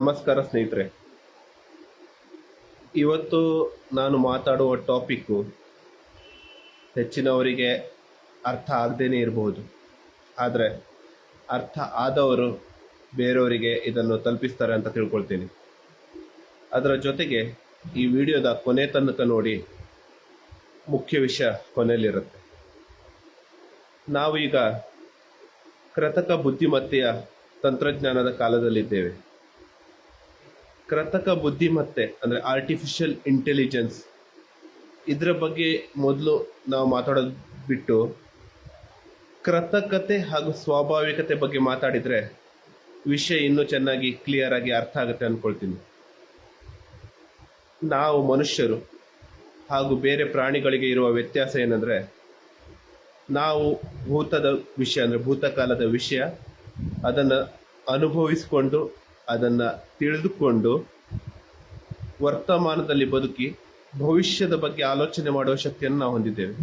ನಮಸ್ಕಾರ ಸ್ನೇಹಿತರೆ. ಇವತ್ತು ನಾನು ಮಾತಾಡುವ ಟಾಪಿಕ್ಕು ಹೆಚ್ಚಿನವರಿಗೆ ಅರ್ಥ ಆಗದೇನೆ ಇರಬಹುದು ಆದರೆ ಅರ್ಥ ಆದವರು ಬೇರೆಯವರಿಗೆ ಇದನ್ನು ತಲುಪಿಸ್ತಾರೆ ಅಂತ ತಿಳ್ಕೊಳ್ತೀನಿ. ಅದರ ಜೊತೆಗೆ ಈ ವಿಡಿಯೋದ ಕೊನೆ ತನಕ ನೋಡಿ ಮುಖ್ಯ ವಿಷಯ ಕೊನೆಯಲ್ಲಿರುತ್ತೆ. ನಾವು ಈಗ ಕೃತಕ ಬುದ್ಧಿಮತ್ತೆಯ ತಂತ್ರಜ್ಞಾನದ ಕಾಲದಲ್ಲಿದ್ದೇವೆ. ಕೃತಕ ಬುದ್ಧಿಮತ್ತೆ, ಅಂದರೆ ಆರ್ಟಿಫಿಷಿಯಲ್ ಇಂಟೆಲಿಜೆನ್ಸ್ ಇದರ ಬಗ್ಗೆ ಮೊದಲು ನಾವು ಮಾತಾಡೋದು ಬಿಟ್ಟು ಕೃತಕತೆ ಹಾಗೂ ಸ್ವಾಭಾವಿಕತೆ ಬಗ್ಗೆ ಮಾತಾಡಿದರೆ ವಿಷಯ ಇನ್ನೂ ಚೆನ್ನಾಗಿ ಕ್ಲಿಯರ್ ಆಗಿ ಅರ್ಥ ಆಗುತ್ತೆ ಅಂದ್ಕೊಳ್ತೀನಿ ನಾವು ಮನುಷ್ಯರು ಹಾಗೂ ಬೇರೆ ಪ್ರಾಣಿಗಳಿಗೆ ಇರುವ ವ್ಯತ್ಯಾಸ ಏನಂದರೆ ನಾವು ಭೂತದ ವಿಷಯ, ಅಂದರೆ ಭೂತಕಾಲದ ವಿಷಯ ಅದನ್ನು ಅನುಭವಿಸಿಕೊಂಡು ಅದನ್ನು ತಿಳಿದುಕೊಂಡು ವರ್ತಮಾನದಲ್ಲಿ ಬದುಕಿ ಭವಿಷ್ಯದ ಬಗ್ಗೆ ಆಲೋಚನೆ ಮಾಡುವ ಶಕ್ತಿಯನ್ನು ನಾವು ಹೊಂದಿದ್ದೇವೆ.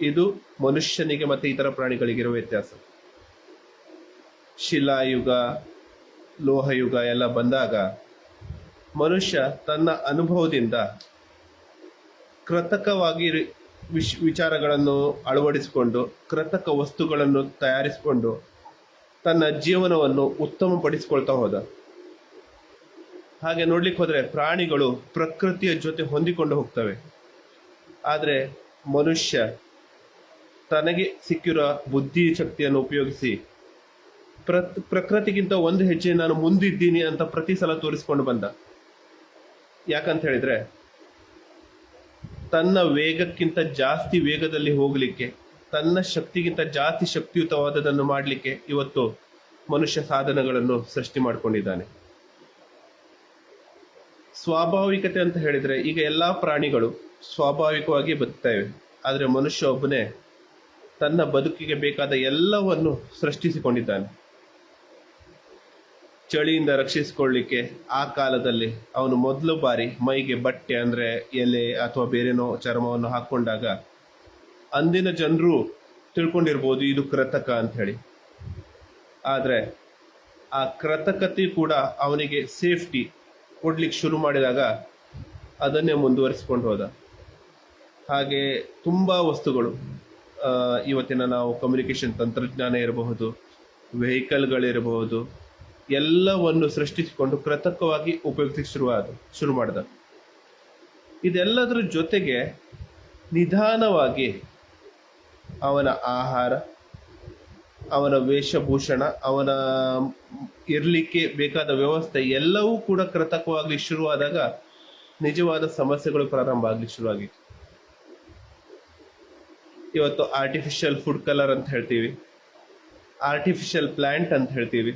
ಇದು ಮನುಷ್ಯನಿಗೆ ಮತ್ತು ಇತರ ಪ್ರಾಣಿಗಳಿಗಿರುವ ವ್ಯತ್ಯಾಸ. ಶಿಲಾಯುಗ, ಲೋಹಯುಗ ಎಲ್ಲ ಬಂದಾಗ ಮನುಷ್ಯ ತನ್ನ ಅನುಭವದಿಂದ ಕೃತಕವಾಗಿ ವಿಶ್ ವಿಚಾರಗಳನ್ನು ಅಳವಡಿಸಿಕೊಂಡು, ಕೃತಕ ವಸ್ತುಗಳನ್ನು ತಯಾರಿಸಿಕೊಂಡು ತನ್ನ ಜೀವನವನ್ನು ಉತ್ತಮಪಡಿಸಿಕೊಳ್ತಾ ಹೋದ. ಹಾಗೆ ನೋಡ್ಲಿಕ್ಕೆ ಹೋದರೆ ಪ್ರಾಣಿಗಳು ಪ್ರಕೃತಿಯ ಜೊತೆ ಹೊಂದಿಕೊಂಡು ಹೋಗ್ತವೆ. ಆದರೆ ಮನುಷ್ಯ ತನಗೆ ಸಿಕ್ಕಿರೋ ಬುದ್ಧಿ ಶಕ್ತಿಯನ್ನು ಉಪಯೋಗಿಸಿ ಪ್ರ ಪ್ರಕೃತಿಗಿಂತ ಒಂದು ಹೆಜ್ಜೆ ನಾನು ಮುಂದಿದ್ದೀನಿ ಅಂತ ಪ್ರತಿ ಸಲ ತೋರಿಸ್ಕೊಂಡು ಬಂದ. ಯಾಕಂತ ಹೇಳಿದ್ರೆ ತನ್ನ ವೇಗಕ್ಕಿಂತ ಜಾಸ್ತಿ ವೇಗದಲ್ಲಿ ಹೋಗಲಿಕ್ಕೆ, ತನ್ನ ಶಕ್ತಿಗಿಂತ ಜಾಸ್ತಿ ಶಕ್ತಿಯುತವಾದದನ್ನು ಮಾಡಲಿಕ್ಕೆ ಇವತ್ತು ಮನುಷ್ಯ ಸಾಧನಗಳನ್ನು ಸೃಷ್ಟಿ ಮಾಡಿಕೊಂಡಿದ್ದಾನೆ. ಸ್ವಾಭಾವಿಕತೆ ಅಂತ ಹೇಳಿದ್ರೆ ಈಗ ಎಲ್ಲಾ ಪ್ರಾಣಿಗಳು ಸ್ವಾಭಾವಿಕವಾಗಿ ಬದುಕ್ತವೆ. ಆದರೆ ಮನುಷ್ಯ ಒಬ್ಬನೇ ತನ್ನ ಬದುಕಿಗೆ ಬೇಕಾದ ಎಲ್ಲವನ್ನು ಸೃಷ್ಟಿಸಿಕೊಂಡಿದ್ದಾನೆ. ಚಳಿಯಿಂದ ರಕ್ಷಿಸಿಕೊಳ್ಳಿಕ್ಕೆ ಆ ಕಾಲದಲ್ಲಿ ಅವನು ಮೊದಲು ಬಾರಿ ಮೈಗೆ ಬಟ್ಟೆ ಅಂದ್ರೆ ಎಲೆ ಅಥವಾ ಬೇರೆನೋ ಚರ್ಮವನ್ನು ಹಾಕೊಂಡಾಗ ಅಂದಿನ ಜನರು ತಿಳ್ಕೊಂಡಿರ್ಬೋದು ಇದು ಕೃತಕ ಅಂತ ಹೇಳಿ. ಆದ್ರೆ ಆ ಕೃತಕತೆ ಕೂಡ ಅವನಿಗೆ ಸೇಫ್ಟಿ ಕೊಡ್ಲಿಕ್ಕೆ ಶುರು ಮಾಡಿದಾಗ ಅದನ್ನೇ ಮುಂದುವರಿಸ್ಕೊಂಡು ಹೋದ. ಹಾಗೆ ತುಂಬ ವಸ್ತುಗಳು ಇವತ್ತಿನ ನಾವು ಕಮ್ಯುನಿಕೇಷನ್ ತಂತ್ರಜ್ಞಾನ ಇರಬಹುದು ವೆಹಿಕಲ್ಗಳಿರಬಹುದು ಎಲ್ಲವನ್ನು ಸೃಷ್ಟಿಸಿಕೊಂಡು ಕೃತಕವಾಗಿ ಉಪಯೋಗಿಸಿ ಶುರುವಾದ, ಶುರು ಮಾಡಿದ. ಇದೆಲ್ಲದರ ಜೊತೆಗೆ ನಿಧಾನವಾಗಿ ಅವನ ಆಹಾರ ಅವನ ವೇಷಭೂಷಣ, ಅವನ ಇರಲಿಕ್ಕೆ ಬೇಕಾದ ವ್ಯವಸ್ಥೆ ಎಲ್ಲವೂ ಕೂಡ ಕೃತಕವಾಗಿ ಶುರುವಾದಾಗ ನಿಜವಾದ ಸಮಸ್ಯೆಗಳು ಪ್ರಾರಂಭ ಆಗ್ಲಿಕ್ಕೆ ಶುರುವಾಗಿತ್ತು. ಇವತ್ತು ಆರ್ಟಿಫಿಷಿಯಲ್ ಫುಡ್ ಕಲರ್ ಅಂತ ಹೇಳ್ತೀವಿ ಆರ್ಟಿಫಿಷಿಯಲ್ ಪ್ಲಾಂಟ್ ಅಂತ ಹೇಳ್ತೀವಿ.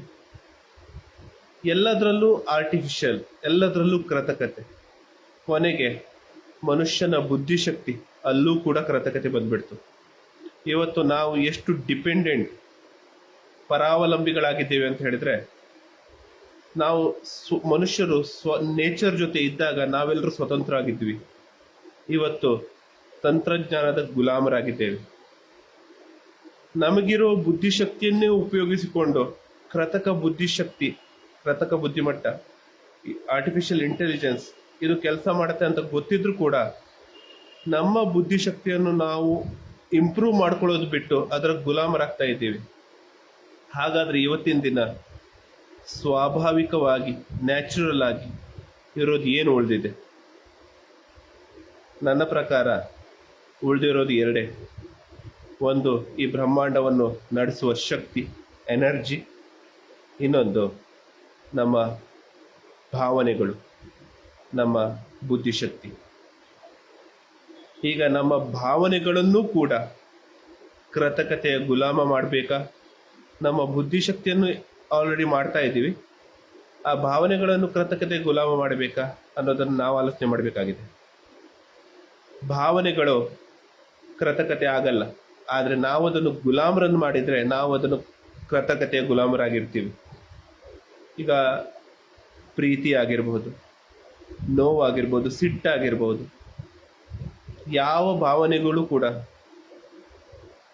ಎಲ್ಲದರಲ್ಲೂ ಆರ್ಟಿಫಿಷಿಯಲ್ ಎಲ್ಲದರಲ್ಲೂ ಕೃತಕತೆ. ಕೊನೆಗೆ ಮನುಷ್ಯನ ಬುದ್ಧಿಶಕ್ತಿ ಅಲ್ಲೂ ಕೂಡ ಕೃತಕತೆ ಬಂದ್ಬಿಡ್ತು. ಇವತ್ತು ನಾವು ಎಷ್ಟು ಡಿಪೆಂಡೆಂಟ್ ಪರಾವಲಂಬಿಗಳಾಗಿದ್ದೇವೆ ಅಂತ ಹೇಳಿದ್ರೆ, ನಾವು ಸ್ವ ಮನುಷ್ಯರು ಸ್ವ ನೇಚರ್ ಜೊತೆ ಇದ್ದಾಗ ನಾವೆಲ್ಲರೂ ಸ್ವತಂತ್ರ ಆಗಿದ್ವಿ ಇವತ್ತು ತಂತ್ರಜ್ಞಾನದ ಗುಲಾಮರಾಗಿದ್ದೇವೆ. ನಮಗಿರೋ ಬುದ್ಧಿಶಕ್ತಿಯನ್ನೇ ಉಪಯೋಗಿಸಿಕೊಂಡು ಕೃತಕ ಬುದ್ಧಿಶಕ್ತಿ, ಕೃತಕ ಬುದ್ಧಿಮಟ್ಟ ಆರ್ಟಿಫಿಷಿಯಲ್ ಇಂಟೆಲಿಜೆನ್ಸ್ ಇದು ಕೆಲಸ ಮಾಡುತ್ತೆ ಅಂತ ಗೊತ್ತಿದ್ರು ಕೂಡ ನಮ್ಮ ಬುದ್ಧಿಶಕ್ತಿಯನ್ನು ನಾವು ಇಂಪ್ರೂವ್ ಮಾಡ್ಕೊಳ್ಳೋದು ಬಿಟ್ಟು ಅದರ ಗುಲಾಮರಾಗ್ತಾ ಇದ್ದೀವಿ. ಹಾಗಾದ್ರೆ ಇವತ್ತಿನ ದಿನ ಸ್ವಾಭಾವಿಕವಾಗಿ ನ್ಯಾಚುರಲ್ ಆಗಿ ಇರೋದು ಏನು ಉಳಿದಿದೆ? ನನ್ನ ಪ್ರಕಾರ ಉಳಿದಿರೋದು ಎರಡೇ. ಒಂದು, ಈ ಬ್ರಹ್ಮಾಂಡವನ್ನು ನಡೆಸುವ ಶಕ್ತಿ ಎನರ್ಜಿ ಇನ್ನೊಂದು, ನಮ್ಮ ಭಾವನೆಗಳು, ನಮ್ಮ ಬುದ್ಧಿಶಕ್ತಿ. ಈಗ ನಮ್ಮ ಭಾವನೆಗಳನ್ನು ಕೂಡ ಕೃತಕತೆಯ ಗುಲಾಮ ಮಾಡಬೇಕಾ? ನಮ್ಮ ಬುದ್ಧಿಶಕ್ತಿಯನ್ನು ಆಲ್ರೆಡಿ ಮಾಡ್ತಾ ಇದ್ದೀವಿ. ಆ ಭಾವನೆಗಳನ್ನು ಕೃತಕತೆ ಗುಲಾಮ ಮಾಡಬೇಕಾ ಅನ್ನೋದನ್ನು ನಾವು ಆಲೋಚನೆ ಮಾಡಬೇಕಾಗಿದೆ. ಭಾವನೆಗಳು ಕೃತಕತೆ ಆಗಲ್ಲ. ಆದರೆ ನಾವು ಅದನ್ನು ಗುಲಾಮರನ್ನು ಮಾಡಿದರೆ ನಾವು ಅದನ್ನು ಕೃತಕತೆಯ ಗುಲಾಮರಾಗಿರ್ತೀವಿ. ಈಗ ಪ್ರೀತಿ ಆಗಿರ್ಬೋದು, ನೋವಾಗಿರ್ಬೋದು, ಸಿಟ್ಟಾಗಿರ್ಬೋದು, ಯಾವ ಭಾವನೆಗಳು ಕೂಡ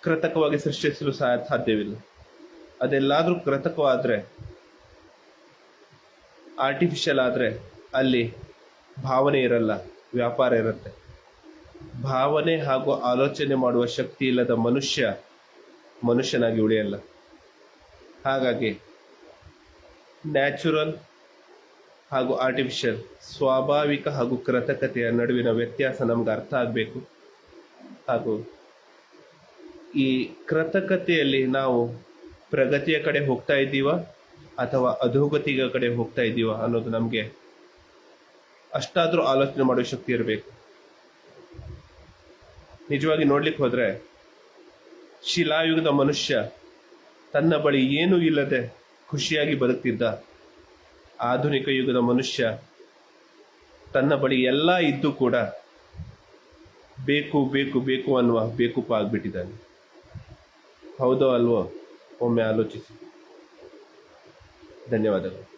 ಕೃತಕವಾಗಿ ಸೃಷ್ಟಿಸಲು ಸಾ- ಸಾಧ್ಯವಿಲ್ಲ. ಅದೆಲ್ಲಾದ್ರೂ ಕೃತಕವಾದರೆ ಆರ್ಟಿಫಿಷಿಯಲ್ ಆದರೆ ಅಲ್ಲಿ ಭಾವನೆ ಇರಲ್ಲ, ವ್ಯಾಪಾರ ಇರುತ್ತೆ. ಭಾವನೆ ಹಾಗೂ ಆಲೋಚನೆ ಮಾಡುವ ಶಕ್ತಿ ಇಲ್ಲದ ಮನುಷ್ಯ ಮನುಷ್ಯನಾಗಿ ಉಳಿಯಲ್ಲ. ಹಾಗಾಗಿ ನ್ಯಾಚುರಲ್ ಹಾಗೂ ಆರ್ಟಿಫಿಷಿಯಲ್ ಸ್ವಾಭಾವಿಕ ಹಾಗೂ ಕೃತಕತೆಯ ನಡುವಿನ ವ್ಯತ್ಯಾಸ ನಮ್ಗೆ ಅರ್ಥ ಆಗಬೇಕು. ಹಾಗೂ ಈ ಕೃತಕತೆಯಲ್ಲಿ ನಾವು ಪ್ರಗತಿಯ ಕಡೆ ಹೋಗ್ತಾ ಇದ್ದೀವ? ಅಥವಾ ಅಧೋಗತಿಯ ಕಡೆ ಹೋಗ್ತಾ ಇದ್ದೀವ ಅನ್ನೋದು ನಮಗೆ ಅಷ್ಟಾದರೂ ಆಲೋಚನೆ ಮಾಡುವ ಶಕ್ತಿ ಇರಬೇಕು. ನಿಜವಾಗಿ ನೋಡ್ಲಿಕ್ಕೆ ಹೋದ್ರೆ, ಶಿಲಾಯುಗದ ಮನುಷ್ಯ ತನ್ನ ಬಳಿ ಏನೂ ಇಲ್ಲದೆ ಖುಷಿಯಾಗಿ ಬದುಕ್ತಿದ್ದ ಆಧುನಿಕ ಯುಗದ ಮನುಷ್ಯ ತನ್ನ ಬಳಿ ಎಲ್ಲ ಇದ್ದು ಕೂಡ ಬೇಕು ಬೇಕು ಬೇಕು ಅನ್ನುವ ಬೇಕುಪ ಆಗ್ಬಿಟ್ಟಿದ್ದಾನೆ. ಹೌದೋ ಅಲ್ವೋ? ಒಮ್ಮೆ ಆಲೋಚಿಸಿ ಧನ್ಯವಾದಗಳು